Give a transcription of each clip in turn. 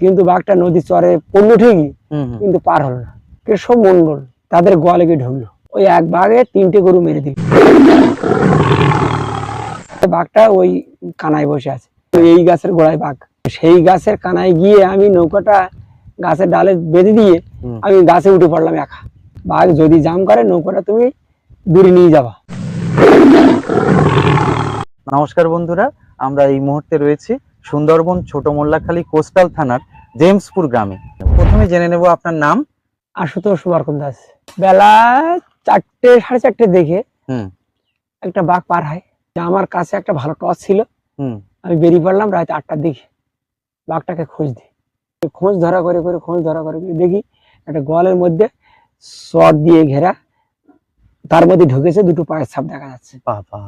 কিন্তু বাঘটা নদীর চরে পড়ল ঠিকই। কিন্তু পার হলো না। কেশব মন্ডল তাদের গোয়ালে গিয়ে ঢুকলো। ওই এক বাঘে তিনটে গরু মেরে দিল। বাঘটা ওই কানায় বসে আছে। এই গাছের গোড়ায় বাঘ। সেই গাছের কানায় গিয়ে আমি নৌকাটা গাছের ডালে বেঁধে দিয়ে আমি গাছে উঠে পড়লাম একা। বাঘ যদি জাম করে নৌকাটা তুমি দূরে নিয়ে যাবা। নমস্কার বন্ধুরা আমরা এই মুহূর্তে রয়েছি সুন্দরবন ছোট মোল্লাখালী কোস্টাল থানার জেমসপুর গ্রামে। প্রথমে জেনে নেব আপনার নাম। আশুতোষ বরকত দাস। বেলা চারটে সাড়ে চারটে দেখে একটা বাঘ পার হয়। আমার কাছে একটা ভালো টর্চ ছিল। আমি বেরিয়ে পড়লাম রাত আটটার দিকে। বাঘটাকে খোঁজ দিই। খোঁজ ধরা করে করে খোঁজ ধরা করে করে দেখি একটা গোয়ালের মধ্যে শট দিয়ে ঘেরা তার মধ্যে ঢুকেছে দুটো পায়ের ছাপ দেখা যাচ্ছে। বাবা।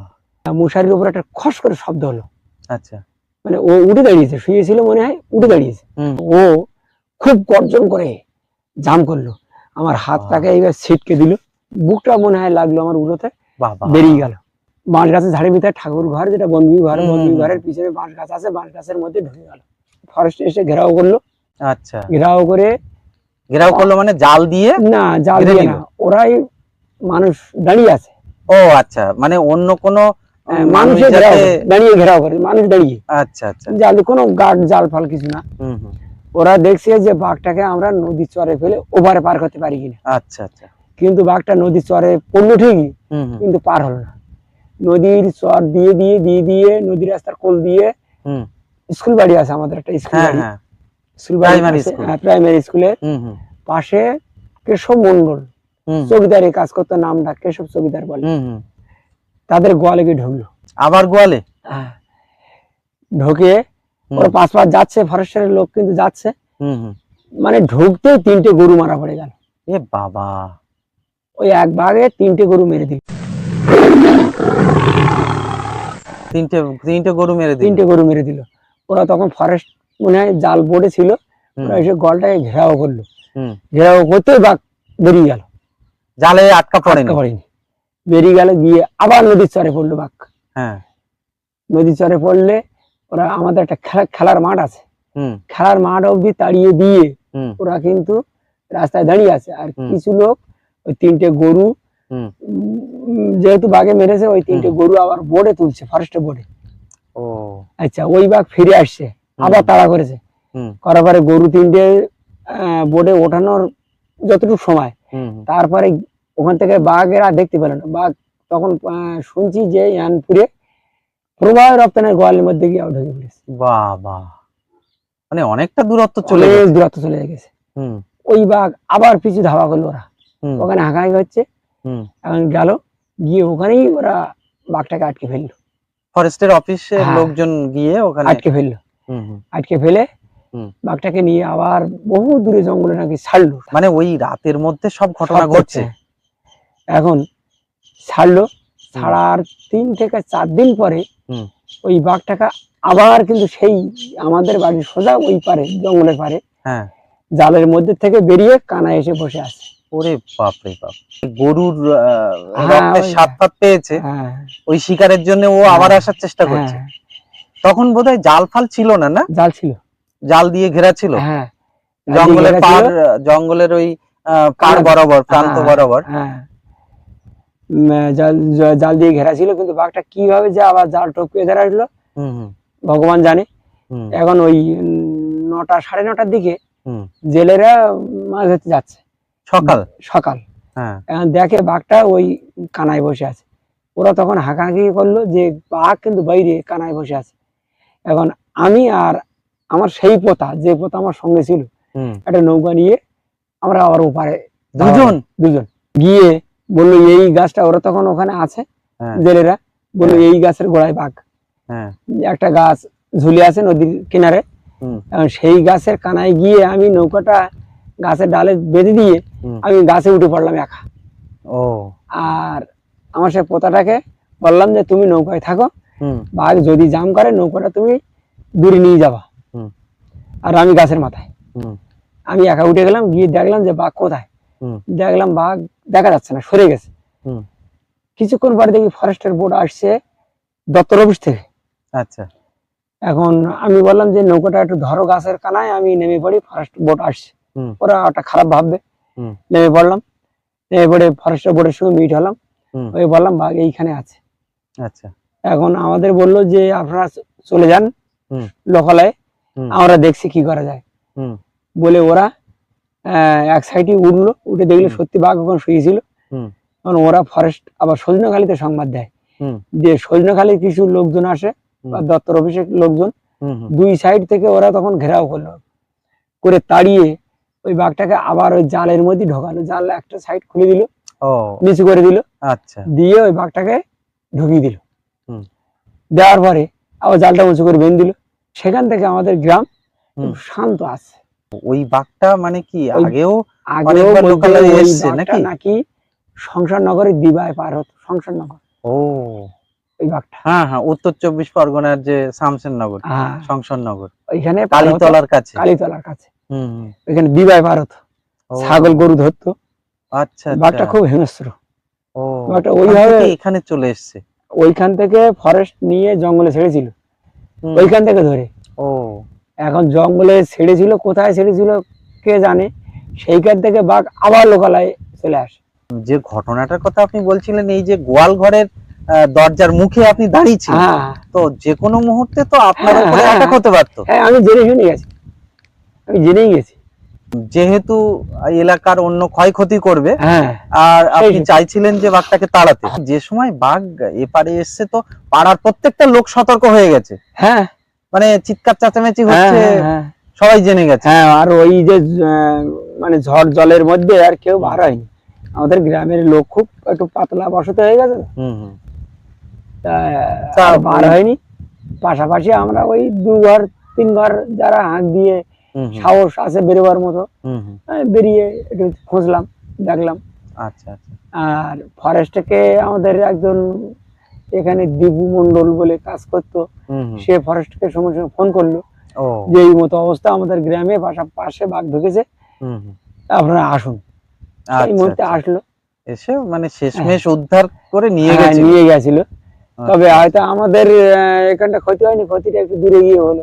মশারির উপর একটা খস করে শব্দ হলো। আচ্ছা। মানে ও উঠে দাঁড়িয়েছে শুয়েছিল মনে হয় উঠে দাঁড়িয়েছে। ও খুব গর্জন করে জাম করল। আমার হাতটাকে এইবার ছিটকে দিল। বুকটা মনে হয় লাগল আমার উড়োতে। বেরিয়ে গেল। বাঁশ গাছের ঝাড়ের ভিতরে ঠাকুর ঘর যেটা বন্ধু ঘর বন্ধু ঘরের পিছনে বাঁশ গাছ আছে বাঁশ গাছের মধ্যে ঢুকে গেল। ফরেস্ট এসে ঘেরাও করল। আচ্ছা। ঘেরাও করে ঘেরাও করল মানে জাল দিয়ে না জাল দিয়ে না। ওরাই মানুষ দাঁড়িয়ে আছে। ও আচ্ছা মানে অন্য কোনো মানুষ মানুষের ঘেরাও দাঁড়িয়ে ঘেরাও করে মানুষ দাঁড়িয়ে। আচ্ছা আচ্ছা। জাল কোনো গার্ড জাল ফাল কিছু না। ওরা দেখছে যে বাঘটাকে আমরা নদীর চরে ফেলে ওপারে পার করতে পারি কিনা। আচ্ছা আচ্ছা। কিন্তু বাঘটা নদীর চরে পড়ল ঠিকই কিন্তু পার হলো না। নদীর চর দিয়ে দিয়ে দিয়ে দিয়ে নদীর রাস্তার কোল দিয়ে স্কুল বাড়ি আছে আমাদের একটা স্কুল হ্যাঁ বাড়ি। হ্যাঁ। স্কুল বাড়ি। হ্যাঁ, প্রাইমারি হুম পাশে কেশব মন্ডল চৌকিদারি কাজ করতো নামটা কেশব চৌকিদার বলে। তাদের গোয়ালে গিয়ে ঢুকলো। আবার গোয়ালে? হ্যাঁ। ঢুকে ওরা পাঁচ পাঁচ যাচ্ছে ফরেস্টের লোক কিন্তু যাচ্ছে। মানে ঢুকতেই তিনটে গরু মারা পড়ে গেল। এ বাবা। ওই এক ভাগে তিনটে গরু মেরে দিল। তিনটে তিনটে গরু মেরে দিল? তিনটে গরু মেরে দিল। ওরা তখন ফরেস্ট মনে হয় জাল বোর্ডে ছিল। ওরা এসে গলটাকে ঘেরাও করল। ঘেরাও করতেই বাঘ বেরিয়ে গেল। জালে আটকা পড়েনি। বেরিয়ে গেল গিয়ে আবার নদীর চরে পড়ল বাঘ। হ্যাঁ। নদীর চরে পড়লে ওরা আমাদের একটা খেলা খেলার মাঠ আছে। খেলার মাঠ অবধি তাড়িয়ে দিয়ে ওরা কিন্তু রাস্তায় দাঁড়িয়ে আছে। আর কিছু লোক ওই তিনটে গরু যেহেতু বাঘে মেরেছে ওই তিনটে গরু আবার বোর্ডে তুলছে ফরেস্টে বোর্ডে ও। আচ্ছা ওই বাঘ ফিরে আসছে আবার তাড়া করেছে। করার পরে গরু তিনটে বোর্ডে ওঠানোর যতটুকু সময় তারপরে ওখান থেকে বাঘেরা দেখতে পেল না। বাঘ তখন শুনছি যে ইয়ানপুরে প্রবাহ রপ্তানের গোয়ালের মধ্যে গিয়ে ঢুকে পড়েছে। বাবা। মানে অনেকটা দূরত্ব চলে গেছে। দূরত্ব চলে গেছে। ওই বাঘ আবার পিছু ধাওয়া করল ওরা। ওখানে হাঁকাহাঁকি হচ্ছে এখন গেল গিয়ে ওখানেই ওরা বাঘটাকে আটকে ফেলল। ফরেস্টের অফিসের হ্যাঁ। লোকজন গিয়ে ওখানে আটকে ফেলল। হুম, হুম। আটকে ফেলে হুম। বাঘটাকে নিয়ে আবার বহু দূরে জঙ্গলে নাকি ছাড়লো। মানে ওই রাতের মধ্যে সব ঘটনা ঘটছে। এখন ছাড়লো ছাড়ার তিন থেকে চার দিন পরে ওই বাঘটাকে আবার কিন্তু সেই আমাদের বাড়ির সোজা ওই পারে জঙ্গলের পারে হ্যাঁ। জালের মধ্যে থেকে বেরিয়ে কানা এসে বসে আছে। ওরে বাপ রে বাপ। গরুর হ্যাঁ, ওই- পেয়েছে। হ্যাঁ। ওই শিকারের জন্য ও আবার আসার চেষ্টা করছে। তখন বোধহয় জাল ফাল ছিল না না? জাল ছিল। জাল দিয়ে ঘেরা ছিল? জঙ্গলের পার জঙ্গলের ওই পার বরাবর প্রান্ত বরাবর। হ্যাঁ। জাল জাল দিয়ে ঘেরা ছিল কিন্তু বাঘটা কীভাবে যে আবার জাল টপকে ধরে আসলো ভগবান জানে। এখন ওই নটা সাড়ে নটার দিকে জেলেরা মাছ ধরতে যাচ্ছে। সকাল? সকাল। হ্যাঁ। এখন দেখে বাঘটা ওই কানায় বসে আছে। ওরা তখন হাঁকাহাঁকি করল যে বাঘ কিন্তু বাইরে কানায় বসে আছে। এখন আমি আর আমার সেই পোতা যে পোতা আমার সঙ্গে ছিল একটা নৌকা নিয়ে আমরা আবার ওপারে দুজন? দুজন। গিয়ে বলল এই গাছটা ওরা তখন ওখানে আছে হ্যাঁ। জেলেরা। বলল এই গাছের গোড়ায় বাঘ। হ্যাঁ। একটা গাছ ঝুলে আছে নদীর কিনারে। এখন সেই গাছের কানায় গিয়ে আমি নৌকাটা গাছের ডালে বেঁধে দিয়ে আমি গাছে উঠে পড়লাম একা। ও। আর আমার সে পোতাটাকে বললাম যে তুমি নৌকায় থাকো। বাঘ যদি জাম করে নৌকাটা তুমি দূরে নিয়ে যাবা। আর আমি গাছের মাথায়। হুম। আমি একা উঠে গেলাম গিয়ে দেখলাম যে বাঘ কোথায়? দেখলাম বাঘ দেখা যাচ্ছে না সরে গেছে। কিছুক্ষণ পরে দেখি ফরেস্টের বোর্ড আসছে দপ্তর অফিস থেকে। আচ্ছা। এখন আমি বললাম যে নৌকাটা একটু ধরো গাছের কানায় আমি নেমে পড়ি ফরেস্ট বোর্ড আসছে। ওরা ওটা খারাপ ভাববে। নেমে পড়লাম। নেমে পড়ে ফরেস্টের বোটের সঙ্গে মিট হলাম। ওই বললাম বাঘ এইখানে আছে। আচ্ছা। এখন আমাদের বলল যে আপনারা চলে যান হুম। লোকালয়ে। আমরা দেখছি কি করা যায়। হুম। বলে ওরা এক সাইডে উঠল উঠে দেখল সত্যি বাঘ ওখানে শুয়েছিল। তখন ওরা ফরেস্ট আবার সজনখালিতে সংবাদ দেয়। যে সজনখালি কিছু লোকজন আসে বা হুম। দপ্তর অফিসের লোকজন দুই সাইড থেকে ওরা তখন ঘেরাও করল। করে তাড়িয়ে ওই বাঘটাকে আবার ওই জালের মধ্যে ঢোকালো। জাল একটা সাইড খুলে দিল নিচু করে দিল। আচ্ছা। দিয়ে ওই বাঘটাকে ঢুকিয়ে দিল। দেওয়ার পরে আবার জালটা উঁচু করে বেঁধে দিল। সেখান থেকে আমাদের গ্রাম শান্ত আছে। ওই বাঘটা মানে কি আগেও এসছে বাঘটা নাকি? পার হতো ও। ওই বাঘটা। হ্যাঁ হ্যাঁ উত্তর চব্বিশ পরগনার যে হ্যাঁ। ওইখানে কালীতলার কাছে। কালীতলার কাছে। হুম। ওইখানে পার হতো। ছাগল গরু ধরতো। আচ্ছা বাঘটা আচ্ছা। খুব হিংস্র ও। বাঘটা ওইভাবে এখানে চলে এসছে? ওইখান থেকে ফরেস্ট নিয়ে জঙ্গলে ছেড়েছিল। ওইখান থেকে ধরে। ও। এখন জঙ্গলে ছেড়েছিল কোথায় ছেড়েছিল কে জানে? সেইখান থেকে বাঘ আবার লোকালয়ে চলে আসে। যে ঘটনাটার কথা আপনি বলছিলেন এই যে গোয়াল ঘরের দরজার মুখে আপনি দাঁড়িয়েছিলেন হ্যাঁ। তো যে কোনো মুহূর্তে তো আপনার হ্যাঁ, উপরে হ্যাঁ, অ্যাটাক হতে পারতো। হ্যাঁ আমি জেনে শুনে গেছি। আমি জেনেই গেছি। যেহেতু এলাকার অন্য ক্ষয়ক্ষতি করবে আর আপনি চাইছিলেন যে বাঘটাকে তাড়াতে। যে সময় বাঘ এপারে এসছে তো পাড়ার প্রত্যেকটা লোক সতর্ক হয়ে গেছে। হ্যাঁ। মানে চিৎকার চেঁচামেচি হ্যাঁ হচ্ছে হ্যাঁ, হ্যাঁ। সবাই জেনে গেছে। হ্যাঁ আর ওই যে মানে ঝড় জলের মধ্যে আর কেউ বার হয়নি। আমাদের গ্রামের লোক খুব একটু পাতলা বসত হয়ে গেছে তো, বার হয়নি। পাশাপাশি আমরা ওই দু ঘর তিন ঘর যারা হাঁক দিয়ে সাহস আছে বেরোবার মতো বেরিয়ে একটু খুঁজলাম দেখলাম। আচ্ছা আচ্ছা। আর ফরেস্ট থেকে আমাদের একজন এখানে দিবু মন্ডল বলে কাজ করতো। সে ফরেস্ট সে ফরেস্টকে সময় সঙ্গে ফোন করল। যে এই মতো অবস্থা আমাদের গ্রামে পাশা পাশে বাঘ ঢুকেছে। আপনারা আসুন। এই আচ্ছা, মুহূর্তে আচ্ছা। আসলো। এসে মানে শেষমেশ উদ্ধার করে নিয়ে হ্যাঁ, গেছে নিয়ে গেছিল। তবে। হয়তো আমাদের এখানটা ক্ষতি হয়নি ক্ষতিটা একটু দূরে গিয়ে হলো।